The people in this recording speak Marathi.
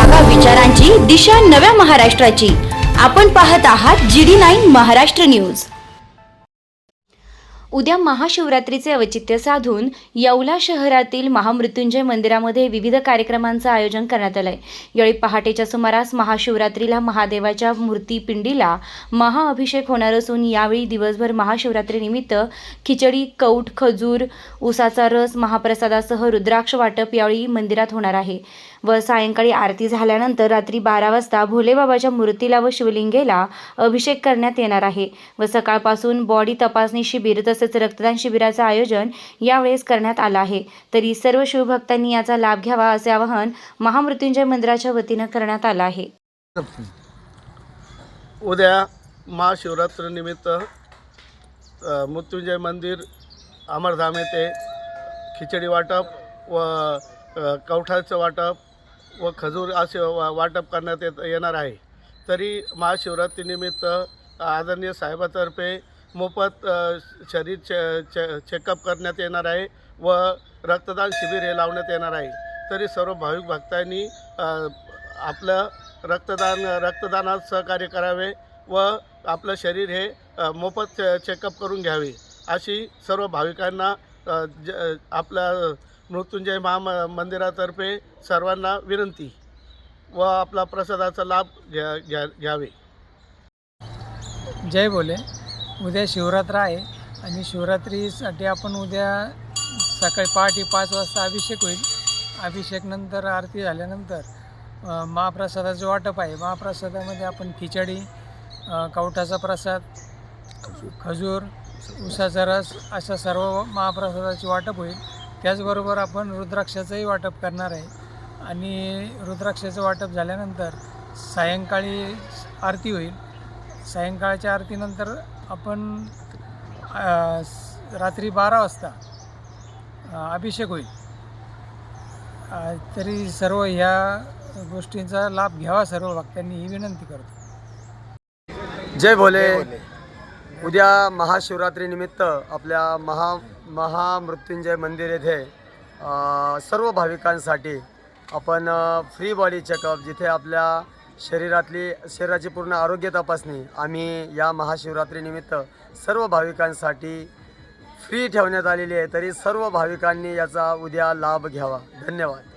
जागा विचारांची दिशा नव्या महाराष्ट्राची. आपण पाहत आहात G D nine Maharashtra news. उद्या महाशिवरात्रीचे औचित्य साधून येवला शहरातील महामृत्युंजय मंदिरामध्ये विविध कार्यक्रमांचं आयोजन करण्यात आलंय. यावेळी पहाटेच्या सुमारास महाशिवरात्रीला महादेवाच्या मूर्तीपिंडीला महाअभिषेक होणार असून यावेळी दिवसभर महाशिवरात्रीनिमित्त खिचडी कौट खजूर उसाचा रस महाप्रसादासह रुद्राक्ष वाटप यावेळी मंदिरात होणार आहे. व सायंकाळी आरती झाल्यानंतर रात्री बारा वाजता भोलेबाबाच्या मूर्तीला व शिवलिंगेला अभिषेक करण्यात येणार आहे. व सकाळपासून बॉडी तपासणी शिबिर तसेच रक्तदान शिबिराचं आयोजन यावेळेस करण्यात आलं आहे. तरी सर्व शिवभक्तांनी याचा लाभ घ्यावा असे आवाहन महामृत्युंजय मंदिराच्या वतीनं करण्यात आलं आहे. उद्या महाशिवरात्रीनिमित्त मृत्युंजय मंदिर अमरधाम येथे खिचडी वाटप व कवठाचं वाटप व खजूर असे वा- वाटप करण्यात येत येणार आहे. तरी महाशिवरात्रीनिमित्त आदरणीय साहेबातर्फे मोफत शरीर चे चे चेकअप करण्यात येणार आहे व रक्तदान शिबिर हे लावण्यात येणार आहे. तरी सर्व भाविक भक्तांनी आपलं रक्तदान रक्तदानात सहकार्य करावे व आपलं शरीर हे मोफत चेकअप करून घ्यावे. अशी सर्व भाविकांना ज आपल्या मृत्युंजय महा मंदिरातर्फे सर्वांना विनंती व आपला प्रसादाचा लाभ घ्या घ्या घ्यावे. जय बोले उद्या शिवरात्र आहे आणि शिवरात्रीसाठी आपण उद्या सकाळी पहाटे पाच वाजता अभिषेक होईल. अभिषेकनंतर आरती झाल्यानंतर महाप्रसादाचं वाटप आहे. महाप्रसादामध्ये आपण खिचडी कवठाचा प्रसाद खजूर उसाचा रस अशा सर्व महाप्रसादाचे वाटप होईल. त्याचबरोबर आपण रुद्राक्षाचंही वाटप करणार आहे. आणि रुद्राक्षाचं वाटप झाल्यानंतर सायंकाळी आरती होईल. सायंकाळच्या आरतीनंतर आपण रात्री बारा वाजता अभिषेक होईल. तरी सर्व ह्या गोष्टींचा लाभ घ्यावा सर्व भक्तांनी ही विनंती करतो. जय भोले. उद्या महाशिवरात्रीनिमित्त आपल्या महा महामृत्युंजय मंदिर येथे सर्व भाविकांसाठी आपण फ्री बॉडी चेकअप जिथे आपल्या शरीरातली शरीराची पूर्ण आरोग्य तपासणी आम्ही या महाशिवरात्रीनिमित्त सर्व भाविकांसाठी फ्री ठेवण्यात आलेली आहे. तरी सर्व भाविकांनी याचा उद्या लाभ घ्यावा. धन्यवाद.